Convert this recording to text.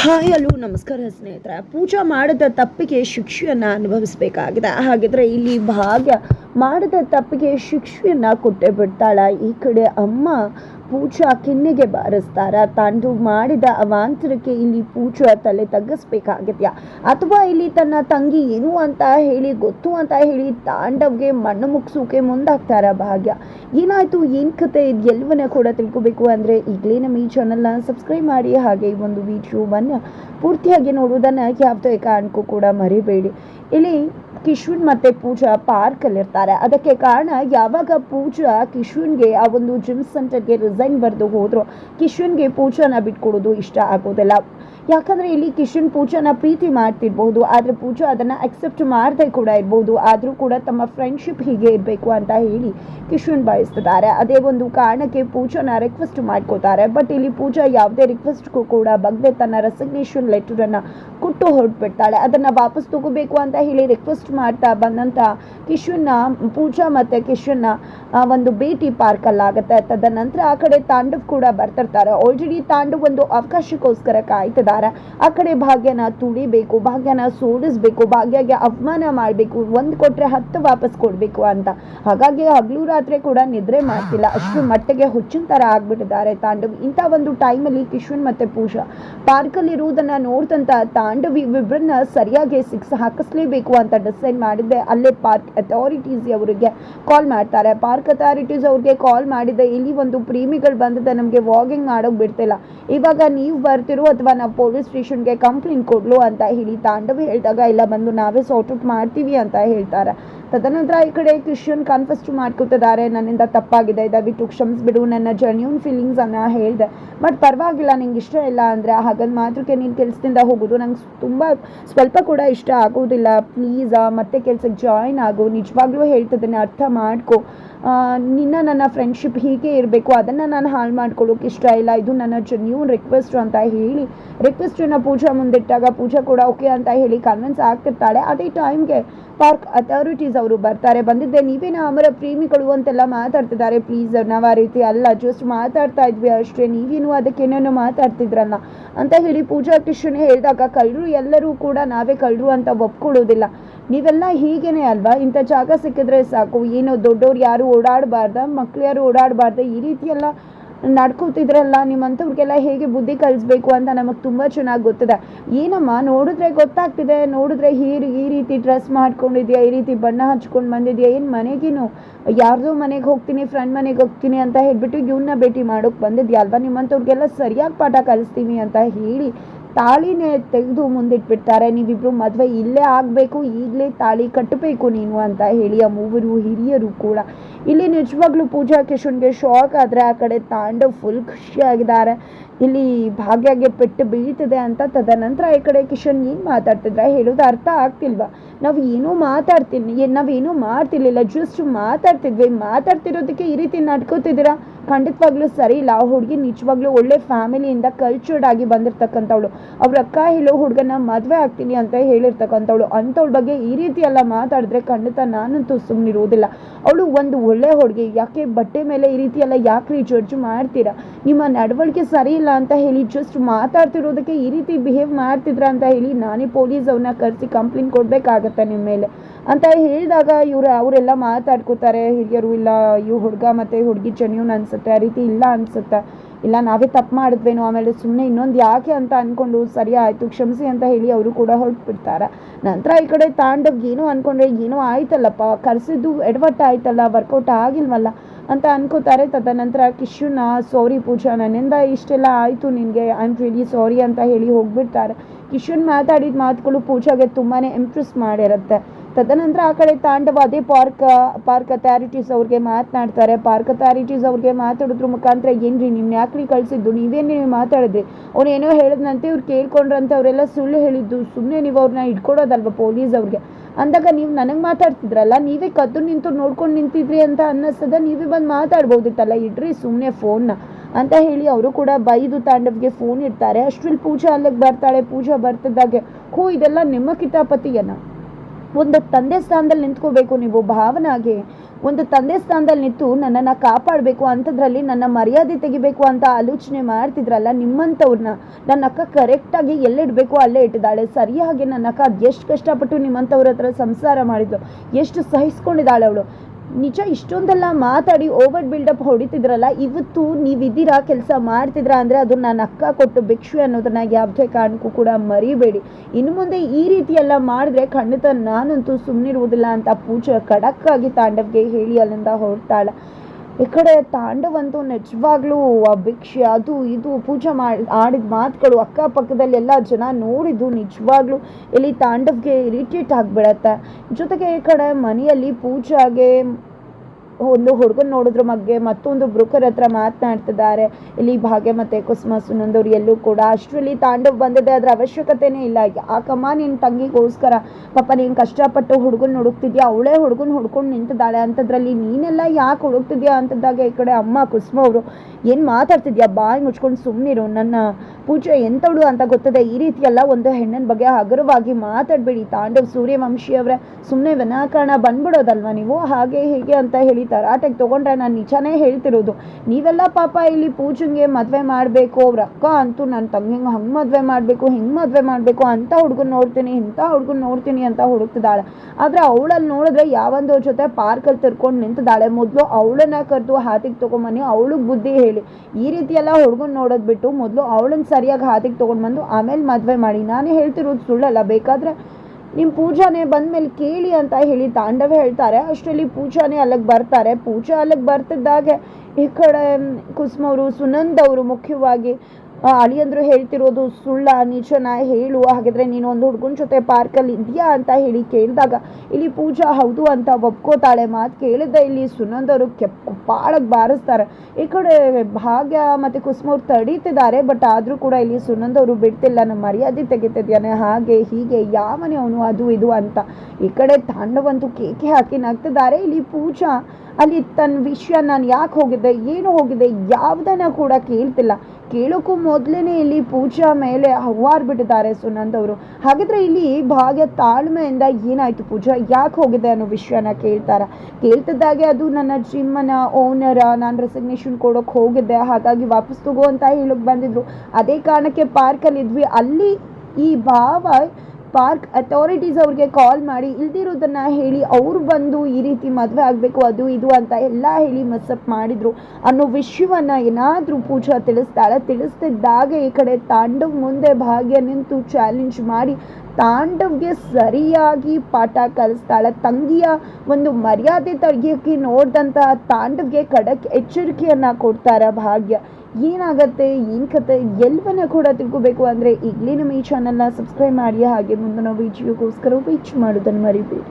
Hi, hello, ನಮಸ್ಕಾರ ಸ್ನೇಹಿತರ. ಪೂಜಾ ಮಾಡಿದ ತಪ್ಪಿಗೆ ಶಿಕ್ಷೆಯನ್ನು ಅನುಭವಿಸಬೇಕಾಗಿದೆ. ಹಾಗಿದ್ರೆ ಇಲ್ಲಿ ಭಾಗ್ಯ ಮಾಡಿದ ತಪ್ಪಿಗೆ ಶಿಕ್ಷೆಯನ್ನು ಕೊಟ್ಟೆ ಬಿಡ್ತಾಳ. ಈ ಕಡೆ ಅಮ್ಮ ಪೂಜಾ ಕಿನ್ನಿಗೆ ಬಾರಿಸ್ತಾರ. ತಾಂಡು ಮಾಡಿದ ಅವಾಂತರಕ್ಕೆ ಇಲ್ಲಿ ಪೂಜಾ ತಲೆ ತಗ್ಗಿಸ್ಬೇಕಾಗಿದ್ಯಾ ಅಥವಾ ಇಲ್ಲಿ ತನ್ನ ತಂಗಿ ಏನು ಅಂತ ಹೇಳಿ, ಗೊತ್ತು ಅಂತ ಹೇಳಿ ತಾಂಡವ್ಗೆ ಮಣ್ಣು ಮುಗಿಸೋಕೆ ಮುಂದಾಗ್ತಾರ ಭಾಗ್ಯ. ಏನಾಯ್ತು? ಏನ್ ಕತೆ? ಇದು ಎಲ್ಲವನ್ನ ಕೂಡ ತಿಳ್ಕೊಬೇಕು ಅಂದ್ರೆ ಈಗಲೇ ನಮ್ಮ ಈ ಚಾನಲ್ನ ಸಬ್ಸ್ಕ್ರೈಬ್ ಮಾಡಿ. ಹಾಗೆ ಈ ಒಂದು ವಿಡಿಯೋವನ್ನು ಪೂರ್ತಿಯಾಗಿ ನೋಡುವುದನ್ನ ಯಾವುದೇ ಕಾರಣಕ್ಕೂ ಕೂಡ ಮರಿಬೇಡಿ. ಇಲ್ಲಿ ಕಿಶುನ್ ಮತ್ತೆ ಪೂಜಾ ಪಾರ್ಕ್ ಅಲ್ಲಿ ಇರ್ತಾರೆ ಅದಕ್ಕೆ ಕಾರಣ ಯಾವಾಗ ಪೂಜಾ ಕಿಶುನ್ಗೆ ಆ ಒಂದು ಜಿಮ್ ಸೆಂಟರ್ಗೆ ರಿಸೈನ್ ಬರೆದು ಹೋದ್ರು, ಕಿಶುನ್ಗೆ ಪೂಜಾನ ಬಿಟ್ಕೊಡೋದು ಇಷ್ಟ ಆಗೋದಿಲ್ಲ. ಯಾಕಂದ್ರೆ ಇಲ್ಲಿ ಕಿಶನ್ ಪೂಜಾನ ಪ್ರೀತಿ ಮಾಡ್ತಿರ್ಬಹುದು ಆದ್ರೆ ಪೂಜಾ ಅದನ್ನ ಅಕ್ಸೆಪ್ಟ್ ಮಾಡದೆ ಕೂಡ ಇರ್ಬೋದು, ಆದ್ರೂ ಕೂಡ ತಮ್ಮ ಫ್ರೆಂಡ್ಶಿಪ್ ಹೀಗೆ ಇರಬೇಕು ಅಂತ ಹೇಳಿ ಕಿಶನ್ ಬಯಸ್ತಿದ್ದಾರೆ. ಅದೇ ಒಂದು ಕಾರಣಕ್ಕೆ ಪೂಜಾನ ರಿಕ್ವೆಸ್ಟ್ ಮಾಡ್ಕೋತಾರೆ ಬಟ್ ಇಲ್ಲಿ ಪೂಜಾ ಯಾವುದೇ ರಿಕ್ವೆಸ್ಟ್ ಕೂಡ ಬಗ್ದೆ ತನ್ನ ರೆಸಿಗ್ನೇಷನ್ ಲೆಟರ್ ಅನ್ನ ಕೊಟ್ಟು ಹೊರಟ್ಬಿಡ್ತಾಳೆ. ಅದನ್ನ ವಾಪಸ್ ತಗೋಬೇಕು ಅಂತ ಹೇಳಿ ರಿಕ್ವೆಸ್ಟ್ ಮಾಡ್ತಾ ಬಂದಂತ ಕಿಶನ್ನ, ಪೂಜಾ ಮತ್ತೆ ಕಿಶನ್ನ ಒಂದು ಭೇಟಿ ಪಾರ್ಕ್ ಅಲ್ಲಾಗತ್ತೆ ತದನಂತರ ಆ ಕಡೆ ತಾಂಡವ್ ಕೂಡ ಬರ್ತಿರ್ತಾರೆ. ಆಲ್ರೆಡಿ ತಾಂಡವ್ ಒಂದು ಅವಕಾಶಕ್ಕೋಸ್ಕರ ಕಾಯ್ತಿದ್ದಾರೆ ಆ ಕಡೆ ಭಾಗ್ಯನ ತುಳಿಬೇಕು, ಭಾಗ್ಯನ ಸೋಡಿಸ್ಬೇಕು ಭಾಗ್ಯಗೆ ಅವಮಾನ ಮಾಡಬೇಕು, ಒಂದು ಕೊಟ್ಟರೆ ಹತ್ತು ವಾಪಸ್ ಕೊಡಬೇಕು ಅಂತ. ಹಾಗಾಗಿ ಹಗಲು ರಾತ್ರಿ ಕೂಡ ನಿದ್ರೆ ಮಾಡ್ತಿಲ್ಲ. ಅಷ್ಟು ಮಟ್ಟಿಗೆ ಹುಚ್ಚಿನ ಥರ ಆಗ್ಬಿಟ್ಟಿದ್ದಾರೆ ತಾಂಡವ್. ಇಂಥ ಒಂದು ಟೈಮಲ್ಲಿ ಕಿಶನ್ ಮತ್ತೆ ಪೂಜಾ ಪಾರ್ಕಲ್ಲಿ ಇರುವುದನ್ನ ನೋಡಿದಂಥ ತಾಂಡವ್ ಇವಿಬ್ಬರನ್ನ ಸರಿಯಾಗಿ ಸಿಕ್ಸ್ ಹಾಕಿಸ್ಲೇಬೇಕು ಅಂತ ಡಿಸೈಡ್ ಮಾಡಿದ್ದೆ. ಅಲ್ಲೇ ಪಾರ್ಕ್ ಅಥಾರಿಟೀಸ್ ಅವರಿಗೆ ಕಾಲ್ ಮಾಡ್ತಾರೆ. ಪಾರ್ಕ್ ಅಥಾರಿಟೀಸ್ ಅವ್ರಿಗೆ ಕಾಲ್ ಮಾಡಿದೆ ಇಲ್ಲಿ ಒಂದು ಪ್ರೇಮಿಗಳು ಬಂದಿದೆ. ನಮಗೆ ವಾಕಿಂಗ್ ಮಾಡೋಕೆ ಬಿಡ್ತಿಲ್ಲ. ಇವಾಗ ನೀವು ಬರ್ತಿರೋ ಅಥವಾ ನಾವು ಪೊಲೀಸ್ ಸ್ಟೇಷನ್ಗೆ ಕಂಪ್ಲೇಂಟ್ ಕೊಡ್ಲು ಅಂತ ಹೇಳಿ ತಾಂಡವ್ ಹೇಳಿದಾಗ, ಇಲ್ಲ ಬಂದು ನಾವೇ ಸಾರ್ಟ್ ಔಟ್ ಮಾಡ್ತೀವಿ ಅಂತ ಹೇಳ್ತಾರೆ. ತದನಂತರ ಈ ಕಡೆ ಕ್ರಿಶ್ಚಿಯನ್ ಕನ್ಫೆಸ್ಟ್ ಮಾಡ್ಕೊತಿದ್ದಾರೆ. ನನ್ನಿಂದ ತಪ್ಪಾಗಿದೆ. ದಯವಿಟ್ಟು ಕ್ಷಮಿಸ್ಬಿಡು. ನನ್ನ ಜೆನ್ಯೂನ್ ಫೀಲಿಂಗ್ಸ್ ಅನ್ನ ಹೇಳಿದೆ. ಬಟ್ ಪರವಾಗಿಲ್ಲ, ನಿಂಗೆ ಇಷ್ಟ ಇಲ್ಲ ಅಂದರೆ ಹಾಗಂದ್ ಮಾತ್ರಕ್ಕೆ ನೀನು ಕೆಲಸದಿಂದ ಹೋಗೋದು ನಂಗೆ ತುಂಬ ಸ್ವಲ್ಪ ಕೂಡ ಇಷ್ಟ ಆಗೋದಿಲ್ಲ. ಪ್ಲೀಸ್ ಮತ್ತೆ ಕೆಲ್ಸಕ್ಕೆ ಜಾಯಿನ್ ಆಗು. ನಿಜವಾಗ್ಲೂ ಹೇಳ್ತಿದ್ದೇನೆ, ಅರ್ಥ ಮಾಡ್ಕೊ. ನಿನ್ನ ನನ್ನ ಫ್ರೆಂಡ್ಶಿಪ್ ಹೀಗೆ ಇರಬೇಕು. ಅದನ್ನು ನಾನು ಹಾಳು ಮಾಡ್ಕೊಳ್ಳೋಕೆ ಇಷ್ಟ ಇಲ್ಲ. ಇದು ನನ್ನ ಜೆನ್ಯೂನ್ ರಿಕ್ವೆಸ್ಟ್ ಅಂತ ಹೇಳಿ ರಿಕ್ವೆಸ್ಟನ್ನು ಪೂಜಾ ಮುಂದಿಟ್ಟಾಗ ಪೂಜಾ ಕೂಡ ಓಕೆ ಅಂತ ಹೇಳಿ ಕನ್ವಿನ್ಸ್ ಆಗ್ತಿರ್ತಾಳೆ. ಅದೇ ಟೈಮ್ಗೆ ಪಾರ್ಕ್ ಅಥಾರಿಟೀಸ್ ಅವರು ಬರ್ತಾರೆ. ಬಂದಿದ್ದೆ ನೀವೇನ ಅಮರ ಪ್ರೇಮಿಗಳು ಅಂತೆಲ್ಲ ಮಾತಾಡ್ತಿದ್ದಾರೆ. ಪ್ಲೀಸ್ ನಾವು ಆ ರೀತಿ ಅಲ್ಲ ಜಸ್ಟ್ ಮಾತಾಡ್ತಾ ಇದ್ವಿ ಅಷ್ಟೇ. ನೀವೇನು ಅದಕ್ಕೆ ಏನೇನೋ ಮಾತಾಡ್ತಿದ್ರಲ್ಲ ಅಂತ ಹೇಳಿ ಪೂಜಾ ಕಿಶನ್ ಹೇಳಿದಾಗ, ಕಳ್ಳರು ಎಲ್ಲರೂ ಕೂಡ ನಾವೇ ಕಳ್ಳರು ಅಂತ ಒಪ್ಕೊಳ್ಳೋದಿಲ್ಲ. ನೀವೆಲ್ಲ ಹೀಗೇನೆ ಅಲ್ವಾ? ಇಂಥ ಜಾಗ ಸಿಕ್ಕಿದ್ರೆ ಸಾಕು. ಏನು ದೊಡ್ಡವ್ರು ಯಾರು ಓಡಾಡಬಾರ್ದ, ಮಕ್ಳು ಯಾರು ಓಡಾಡಬಾರ್ದ, ಈ ರೀತಿಯೆಲ್ಲ ನಡ್ಕೋತಿದ್ರಲ್ಲ ನಿಮ್ಮಂಥವ್ರಿಗೆಲ್ಲ ಹೇಗೆ ಬುದ್ಧಿ ಕಲಿಸ್ಬೇಕು ಅಂತ ನಮಗೆ ತುಂಬ ಚೆನ್ನಾಗಿ ಗೊತ್ತಿದೆ. ಏನಮ್ಮ, ನೋಡಿದ್ರೆ ಗೊತ್ತಾಗ್ತಿದೆ, ನೋಡಿದ್ರೆ ಹೀರ್ ಈ ರೀತಿ ಡ್ರೆಸ್ ಮಾಡ್ಕೊಂಡಿದ್ಯಾ, ಈ ರೀತಿ ಬಣ್ಣ ಹಚ್ಕೊಂಡು ಬಂದಿದ್ಯಾ, ಏನು ಮನೆಗೇನು? ಯಾರ್ದೋ ಮನೆಗೆ ಹೋಗ್ತೀನಿ, ಫ್ರೆಂಡ್ ಮನೆಗೆ ಹೋಗ್ತೀನಿ ಅಂತ ಹೇಳ್ಬಿಟ್ಟು ಇವನ್ನ ಭೇಟಿ ಮಾಡೋಕೆ ಬಂದಿದ್ಯಾ ಅಲ್ವಾ? ನಿಮ್ಮಂಥವ್ರಿಗೆಲ್ಲ ಸರಿಯಾಗಿ ಪಾಠ ಕಲಿಸ್ತೀವಿ ಅಂತ ಹೇಳಿ ತಾಳಿನೇ ತೆಗೆದು ಮುಂದಿಟ್ಬಿಡ್ತಾರೆ. ನೀವಿಬ್ರು ಮದುವೆ ಇಲ್ಲೇ ಆಗಬೇಕು, ಈಗಲೇ ತಾಳಿ ಕಟ್ಟಬೇಕು ನೀನು ಅಂತ ಹೇಳಿ ಆ ಮೂವರು ಹಿರಿಯರು ಕೂಡ. ಇಲ್ಲಿ ನಿಜವಾಗ್ಲೂ ಪೂಜಾ ಕಿಶನ್ಗೆ ಶಾಕ್ ಆದರೆ ಆ ಕಡೆ ತಾಂಡವ್ ಫುಲ್ ಖುಷಿಯಾಗಿದ್ದಾರೆ. ಇಲ್ಲಿ ಭಾಗ್ಯಗೆ ಪೆಟ್ಟು ಬೀಳ್ತದೆ ಅಂತ ತದನಂತರ ಈ ಕಡೆ ಕಿಶನ್ ಏನು ಮಾತಾಡ್ತಿದ್ರೆ ಹೇಳೋದು ಅರ್ಥ ಆಗ್ತಿಲ್ವಾ? ನಾವು ಏನೂ ಮಾತಾಡ್ತೀನಿ ನಾವೇನೂ ಮಾಡ್ತಿರ್ಲಿಲ್ಲ ಜಸ್ಟ್ ಮಾತಾಡ್ತಿದ್ವಿ. ಮಾತಾಡ್ತಿರೋದಕ್ಕೆ ಈ ರೀತಿ ನಡ್ಕೋತಿದ್ದೀರಾ? ಖಂಡಿತವಾಗ್ಲೂ ಸರಿ ಇಲ್ಲ. ಆ ಹುಡುಗಿ ನಿಜವಾಗ್ಲೂ ಒಳ್ಳೆ ಫ್ಯಾಮಿಲಿಯಿಂದ ಕಲ್ಚರ್ಡ್ ಆಗಿ ಬಂದಿರ್ತಕ್ಕಂಥವಳು. ಅವ್ರ, ಅಕ್ಕ ಹೇಳೋ ಹುಡುಗನ ಮದುವೆ ಆಗ್ತೀನಿ ಅಂತ ಹೇಳಿರ್ತಕ್ಕಂಥವಳು. ಅಂಥವ್ಳ ಬಗ್ಗೆ ಈ ರೀತಿ ಎಲ್ಲ ಮಾತಾಡಿದ್ರೆ ಖಂಡಿತ ನಾನಂತೂ ಸುಮ್ಮನಿರುವುದಿಲ್ಲ ಅವಳು ಒಂದು ಒಳ್ಳೆ ಹುಡುಗಿ. ಯಾಕೆ ಬಟ್ಟೆ ಮೇಲೆ ಈ ರೀತಿ ಎಲ್ಲ ರೀ ಜಡ್ಜ್ ಮಾಡ್ತೀರಾ? ನಿಮ್ಮ ನಡವಳಿಕೆ ಸರಿ ಇಲ್ಲ ಅಂತ ಹೇಳಿ ಜಸ್ಟ್ ಮಾತಾಡ್ತಿರೋದಕ್ಕೆ ಈ ರೀತಿ ಬಿಹೇವ್ ಮಾಡ್ತಿದ್ರ ಅಂತ ಹೇಳಿ ನಾನೇ ಪೊಲೀಸ್ ಅವ್ರನ್ನ ಕರೆಸಿ ಕಂಪ್ಲೇಂಟ್ ಕೊಡಬೇಕಾಗತ್ತೆ ನಿಮ್ಮ ಮೇಲೆ. ಅಂತ ಹೇಳಿದಾಗ ಇವರು ಅವರೆಲ್ಲ ಮಾತಾಡ್ಕೋತಾರೆ, ಹಿರಿಯರು ಇಲ್ಲ ಇವ್ ಹುಡುಗ ಮತ್ತು ಹುಡುಗಿ ಜನ್ಯೂನ್ ಅನ್ಸುತ್ತೆ, ಆ ರೀತಿ ಇಲ್ಲ ಅನ್ಸುತ್ತೆ. ಇಲ್ಲ, ನಾವೇ ತಪ್ಪು ಮಾಡಿದ್ವೇನೋ, ಆಮೇಲೆ ಸುಮ್ಮನೆ ಇನ್ನೊಂದು ಯಾಕೆ ಅಂತ ಅಂದ್ಕೊಂಡು ಸರಿ ಆಯಿತು, ಕ್ಷಮಿಸಿ ಅಂತ ಹೇಳಿ ಅವರು ಕೂಡ ಹೊರಟ್ಬಿಡ್ತಾರೆ. ನಂತರ ಈ ಕಡೆ ತಾಂಡವ್ ಏನೋ ಅಂದ್ಕೊಂಡ್ರೆ ಏನೋ ಆಯ್ತಲ್ಲಪ್ಪ, ಕರೆಸಿದ್ದು ಎಡವಟ್ಟ ಆಯ್ತಲ್ಲ ವರ್ಕೌಟ್ ಆಗಿಲ್ವಲ್ಲ ಅಂತ ಅನ್ಕೋತಾರೆ. ತದನಂತರ ಕಿಶುನ ಸಾರಿ ಪೂಜಾ, ನನ್ನಿಂದ ಇಷ್ಟೆಲ್ಲ ಆಯಿತು ನಿನಗೆ ಐ ಆಮ್ ರಿಯಲಿ ಸಾರಿ ಅಂತ ಹೇಳಿ ಹೋಗ್ಬಿಡ್ತಾರೆ. ಕಿಶುನ್ ಮಾತಾಡಿದ ಮಾತುಗಳು ಪೂಜಾಗೆ ತುಂಬಾ ಇಂಪ್ರೆಸ್ ಮಾಡಿರುತ್ತೆ. ತದನಂತರ ಆ ಕಡೆ ತಾಂಡವ ಅದೇ ಪಾರ್ಕ್ ಪಾರ್ಕ್ ಅಥಾರಿಟೀಸ್ ಅವ್ರಿಗೆ ಮಾತನಾಡ್ತಾರೆ. ಪಾರ್ಕ್ ಅಥಾರಿಟೀಸ್ ಅವ್ರಿಗೆ ಮಾತಾಡೋದ್ರ ಮುಖಾಂತರ ಏನ್ರಿ ನಿಮ್ನ ಯಾಕ್ರಿ ಕಳಿಸಿದ್ದು ನೀವೇನು ನೀವು ಮಾತಾಡಿದ್ರಿ? ಅವ್ರು ಏನೋ ಹೇಳಿದ್ನಂತೆ, ಇವ್ರು ಕೇಳ್ಕೊಂಡ್ರಂತೆ, ಅವರೆಲ್ಲ ಸುಳ್ಳು ಹೇಳಿದ್ದು. ಸುಮ್ಮನೆ ನೀವು ಅವ್ರನ್ನ ಇಟ್ಕೊಡೋದಲ್ವ ಪೊಲೀಸ್ ಅವ್ರಿಗೆ? ಅಂದಾಗ ನೀವು ನನಗೆ ಮಾತಾಡ್ತಿದ್ರಲ್ಲ, ನೀವೇ ಕದ್ದು ನಿಂತು ನೋಡ್ಕೊಂಡು ನಿಂತಿದ್ರಿ ಅಂತ ಅನ್ನಿಸ್ತದ, ನೀವೇ ಬಂದು ಮಾತಾಡ್ಬೋದಿತ್ತಲ್ಲ, ಇಡ್ರಿ ಸುಮ್ಮನೆ ಫೋನ್ನ ಅಂತ ಹೇಳಿ ಅವರು ಕೂಡ ಬೈದು ತಾಂಡವ್ಗೆ ಫೋನ್ ಇಡ್ತಾರೆ. ಅಷ್ಟ್ರಲ್ಲಿ ಪೂಜಾ ಅಲ್ಲಿಗೆ ಬರ್ತಾಳೆ, ಪೂಜಾ ಬರ್ತಿದ್ದಾಗೆ. ಹೋ, ಇದೆಲ್ಲ ನಿಮ್ಮ ಕಿತಾಪತಿಯನ್ನ ಒಂದು ತಂದೆ ಸ್ಥಾನದಲ್ಲಿ ನಿಂತ್ಕೋಬೇಕು ನೀವು ಭಾವನಾಗೆ. ಒಂದು ತಂದೆ ಸ್ಥಾನದಲ್ಲಿ ನಿಂತು ನನ್ನನ್ನು ಕಾಪಾಡಬೇಕು ಅಂಥದ್ರಲ್ಲಿ ನನ್ನ ಮರ್ಯಾದೆ ತೆಗಿಬೇಕು ಅಂತ ಆಲೋಚನೆ ಮಾಡ್ತಿದ್ರಲ್ಲ ನಿಮ್ಮಂಥವ್ರನ್ನ ನನ್ನ ಅಕ್ಕ ಕರೆಕ್ಟಾಗಿ ಎಲ್ಲಿಡಬೇಕು ಅಲ್ಲೇ ಇಟ್ಟಿದ್ದಾಳೆ. ಸರಿಯಾಗಿ ನನ್ನ ಅಕ್ಕ ಎಷ್ಟು ಕಷ್ಟಪಟ್ಟು ನಿಮ್ಮಂಥವ್ರ ಹತ್ರ ಸಂಸಾರ ಮಾಡಿದ್ಲು. ಎಷ್ಟು ಸಹಿಸ್ಕೊಂಡಿದ್ದಾಳೆ ಅವಳು. ನಿಜ, ಇಷ್ಟೊಂದೆಲ್ಲ ಮಾತಾಡಿ ಓವರ್ ಬಿಲ್ಡಪ್ ಹೊಡಿತಿದ್ರಲ್ಲ, ಇವತ್ತು ನೀವಿದ್ದೀರಾ, ಕೆಲಸ ಮಾಡ್ತಿದ್ರಾ ಅಂದರೆ ಅದು ನಾನು ಅಕ್ಕ ಕೊಟ್ಟು ಭಿಕ್ಷು ಅನ್ನೋದನ್ನ ಯಾವುದೇ ಕಾರಣಕ್ಕೂ ಕೂಡ ಮರಿಬೇಡಿ. ಇನ್ನು ಮುಂದೆ ಈ ರೀತಿ ಎಲ್ಲ ಮಾಡಿದ್ರೆ ಖಂಡಿತ ನಾನಂತೂ ಸುಮ್ಮನಿರುವುದಿಲ್ಲ ಅಂತ ಪೂಜೆ ಖಡಕ್ಕಾಗಿ ತಾಂಡವ್ಗೆ ಹೇಳಿ ಅಲ್ಲಿಂದ ಹೊರಡ್ತಾಳೆ ಈ ಕಡೆ ತಾಂಡವಂತೂ ನಿಜವಾಗ್ಲೂ ಆ ಭಿಕ್ಷೆ, ಅದು ಇದು ಪೂಜೆ ಮಾಡಿ, ಆಡಿದ ಮಾತುಗಳು ಅಕ್ಕಪಕ್ಕದಲ್ಲಿ ಎಲ್ಲ ಜನ ನೋಡಿದ್ದು ನಿಜವಾಗ್ಲೂ ಇಲ್ಲಿ ತಾಂಡವ್ಗೆ ಇರಿಟೇಟ್ ಆಗಿಬಿಡತ್ತೆ. ಜೊತೆಗೆ ಈ ಕಡೆ ಮನೆಯಲ್ಲಿ ಪೂಜಾಗೆ ಒಂದು ಹುಡುಗನ್ ನೋಡಿದ್ರ ಬಗ್ಗೆ ಮತ್ತೊಂದು ಬ್ರೋಕರ್ ಹತ್ರ ಮಾತನಾಡ್ತಿದ್ದಾರೆ. ಇಲ್ಲಿ ಭಾಗ್ಯ ಮತ್ತೆ ಕುಸುಮ ಸುನಂದವ್ರು ಎಲ್ಲೂ ಕೂಡ ಅಷ್ಟರಲ್ಲಿ ತಾಂಡವ್ ಬಂದಿದೆ. ಅದರ ಅವಶ್ಯಕತೆನೇ ಇಲ್ಲ. ಯಾಕಮ್ಮ ನಿನ್ನ ತಂಗಿಗೋಸ್ಕರ ಪಾಪ ನೀನು ಕಷ್ಟಪಟ್ಟು ಹುಡುಗನ್ ಹುಡುಕ್ತಿದ್ಯಾ? ಅವಳೇ ಹುಡುಗನ ಹುಡ್ಕೊಂಡು ನಿಂತಿದ್ದಾಳೆ. ಅಂಥದ್ರಲ್ಲಿ ನೀನೆಲ್ಲ ಯಾಕೆ ಹುಡುಕ್ತಿದ್ಯಾ ಅಂತದಾಗ ಈ ಕಡೆ ಅಮ್ಮ ಕುಸ್ಮ ಅವರು ಏನು ಮಾತಾಡ್ತಿದ್ಯಾ? ಬಾಯಿ ಮುಚ್ಕೊಂಡು ಸುಮ್ಮನಿರು ನನ್ನ ಪೂಜೆ ಎಂಥವಳು ಅಂತ ಗೊತ್ತದೆ. ಈ ರೀತಿ ಎಲ್ಲ ಒಂದು ಹೆಣ್ಣಿನ ಬಗ್ಗೆ ಹಗುರವಾಗಿ ಮಾತಾಡಬೇಡಿ. ತಾಂಡವ್ ಸೂರ್ಯವಂಶಿ ಅವರೇ ಸುಮ್ಮನೆ ವಿನಾಕಾರಣ ಬಂದ್ಬಿಡೋದಲ್ವಾ ನೀವು? ಹಾಗೆ ಹೀಗೆ ಅಂತ ಹೇಳಿ ತರಾಟೆಗೆ ತೊಗೊಂಡ್ರೆ ನಾನು ನಿಜಾನೇ ಹೇಳ್ತಿರೋದು. ನೀವೆಲ್ಲ ಪಾಪ ಇಲ್ಲಿ ಪೂಜಂಗೆ ಮದುವೆ ಮಾಡಬೇಕು, ಅವ್ರ ಅಕ್ಕ ಅಂತೂ ನನ್ನ ತಂಗಿಗೆ ಹಂಗೆ ಮದುವೆ ಮಾಡಬೇಕು, ಹಿಂಗೆ ಮದುವೆ ಮಾಡಬೇಕು ಅಂತ ಹುಡ್ಗನ್ ನೋಡ್ತೀನಿ, ಇಂಥ ಹುಡುಗನ ನೋಡ್ತೀನಿ ಅಂತ ಹುಡುಕ್ತಿದ್ದಾಳೆ. ಆದರೆ ಅವಳಲ್ಲಿ ನೋಡಿದ್ರೆ ಯಾವೊಂದವ್ರ ಜೊತೆ ಪಾರ್ಕಲ್ಲಿ ತಿರ್ಕೊಂಡು ನಿಂತಿದ್ದಾಳೆ. ಮೊದಲು ಅವಳನ್ನ ಕರೆದು ಹಾತಿಗೆ ತೊಗೊಂಬನ್ನಿ, ಅವಳಿಗೆ ಬುದ್ಧಿ ಹೇಳಿ. ಈ ರೀತಿ ಎಲ್ಲ ಹುಡುಗನ್ ನೋಡೋದು ಬಿಟ್ಟು ಮೊದಲು ಅವಳನ್ನ ಸರಿಯಾಗಿ ಹಾತಿಗೆ ತೊಗೊಂಡ್ಬಂದು ಆಮೇಲೆ ಮದುವೆ ಮಾಡಿ. ನಾನೇ ಹೇಳ್ತಿರೋದು ಸುಳ್ಳಲ್ಲ. ಬೇಕಾದರೆ ನಿಮ್ಮ ಪೂಜಾನೇ ಬಂದ್ಮೇಲೆ ಕೇಳಿ ಅಂತ ಹೇಳಿ ತಾಂಡವ ಹೇಳ್ತಾರೆ. ಅಷ್ಟರಲ್ಲಿ ಪೂಜಾನೆ ಅಲ್ಲಿಗೆ ಬರ್ತಾರೆ. ಪೂಜಾ ಅಲ್ಲಿಗೆ ಬರ್ತಿದ್ದಾಗೆ ಈ ಕಡೆ ಕುಸುಮವರು ಸುನಂದ್ ಅವರು ಮುಖ್ಯವಾಗಿ ಅಳಿಯಂದ್ರು ಹೇಳ್ತಿರೋದು ಸುಳ್ಳ ನಿಜನ ಹೇಳು, ಹಾಗಿದ್ರೆ ನೀನು ಒಂದು ಹುಡುಗನ ಜೊತೆ ಪಾರ್ಕಲ್ಲಿ ಇದೆಯಾ ಅಂತ ಹೇಳಿ ಕೇಳಿದಾಗ, ಇಲ್ಲಿ ಪೂಜಾ ಹೌದು ಅಂತ ಒಪ್ಕೋತಾಳೆ. ಮಾತು ಕೇಳಿದ ಇಲ್ಲಿ ಸುನಂದ್ ಅವರು ಕೆಪ್ ಪಾಳಕ್ಕೆ ಬಾರಿಸ್ತಾರೆ. ಈ ಕಡೆ ಭಾಗ್ಯ ಮತ್ತು ಕುಸುಮವ್ರು ತಡೀತಿದ್ದಾರೆ ಬಟ್ ಆದರೂ ಕೂಡ ಇಲ್ಲಿ ಸುನಂದವರು ಬಿಡ್ತಿಲ್ಲ. ನಮ್ಮ ಮರ್ಯಾದೆ ತೆಗಿತಿದ್ಯಾನೆ? ಹಾಗೆ, ಹೀಗೆ ಯಾವನೇ ಅವನು? ಅದು ಇದು ಅಂತ. ಈ ಕಡೆ ತಾಂಡವಂತೂ ಕೇಕೆ ಹಾಕಿ ನಗ್ತಿದ್ದಾರೆ. ಇಲ್ಲಿ ಪೂಜಾ, ಅಲ್ಲಿ ತನ್ನ ವಿಷಯ ನಾನು ಯಾಕೆ ಹೋಗಿದ್ದೆ, ಏನು ಹೋಗಿದೆ ಯಾವುದನ್ನ ಕೂಡ ಕೇಳ್ತಿಲ್ಲ. ಕೇಳೋಕ್ಕೂ ಮೊದಲೇ ಇಲ್ಲಿ ಪೂಜಾ ಮೇಲೆ ಹವಾರ್ ಬಿಟ್ಟಿದ್ದಾರೆ ಸುನಂದ್ ಅವರು. ಹಾಗಿದ್ರೆ ಇಲ್ಲಿ ಭಾಗ್ಯ ತಾಳ್ಮೆಯಿಂದ ಏನಾಯ್ತು ಪೂಜಾ? ಯಾಕೆ ಹೋಗಿದೆ ಅನ್ನೋ ವಿಷಯನ ಕೇಳ್ತಾರ. ಕೇಳ್ತಿದ್ದಾಗೆ ಅದು ನನ್ನ ಜಿಮ್ಮನ ಓನರ ನಾನು ರೆಸಿಗ್ನೇಷನ್ ಕೊಡೋಕೆ ಹೋಗಿದ್ದೆ, ಹಾಗಾಗಿ ವಾಪಸ್ ತಗೋ ಅಂತ ಹೇಳಕ್ ಬಂದಿದ್ರು. ಅದೇ ಕಾರಣಕ್ಕೆ ಪಾರ್ಕಲ್ಲಿ ಇದ್ವಿ ಅಲ್ಲಿ ಈ ಭಾವ ಪಾರ್ಕ್ ಅಥಾರಿಟೀಸ್ ಅವ್ರಿಗೆ ಕಾಲ್ ಮಾಡಿ, ಇಲ್ದಿರೋದನ್ನ ಹೇಳಿ ಅವ್ರು ಬಂದು ಈ ರೀತಿ ಮದುವೆ ಆಗಬೇಕು, ಅದು ಇದು ಅಂತ ಎಲ್ಲ ಹೇಳಿ ಮೆಸ್ಸಪ್ ಮಾಡಿದ್ರು. ಅನ್ನೋ ವಿಷಯವನ್ನ ಏನಾದರೂ ಪೂಜಾ ತಿಳಿಸ್ತಾಳೆ. ತಿಳಿಸ್ತಿದ್ದಾಗ ಈ ಕಡೆ ತಾಂಡವ್ ಮುಂದೆ ಭಾಗ್ಯ ನಿಂತು ಚಾಲೆಂಜ್ ಮಾಡಿ, ತಾಂಡವ್ಗೆ ಸರಿಯಾಗಿ ಪಾಠ ಕಲಿಸ್ತಾಳೆ. ತಂಗಿಯ ಒಂದು ಮರ್ಯಾದೆ ತೆಗಿಯೋಕ್ಕೆ ನೋಡಿದಂತಹ ತಾಂಡವ್ಗೆ ಖಡಕ್ ಎಚ್ಚರಿಕೆಯನ್ನ ಕೊಡ್ತಾರೆ ಭಾಗ್ಯ. ಏನಾಗತ್ತೆ, ಏನ್ ಕತೆ ಎಲ್ಲವನ್ನ ಕೂಡ ತಿಳ್ಕೋಬೇಕು ಅಂದ್ರೆ ಈಗಲೇ ನಮ್ಮ ಈ ಚಾನಲ್ನ ಸಬ್ಸ್ಕ್ರೈಬ್ ಮಾಡಿ, ಹಾಗೆ ಮುಂದಿನ ವೀಡಿಯೋಗೋಸ್ಕರ ವೀಚ್ ಮಾಡೋದನ್ನು ಮರಿಬೇಡಿ.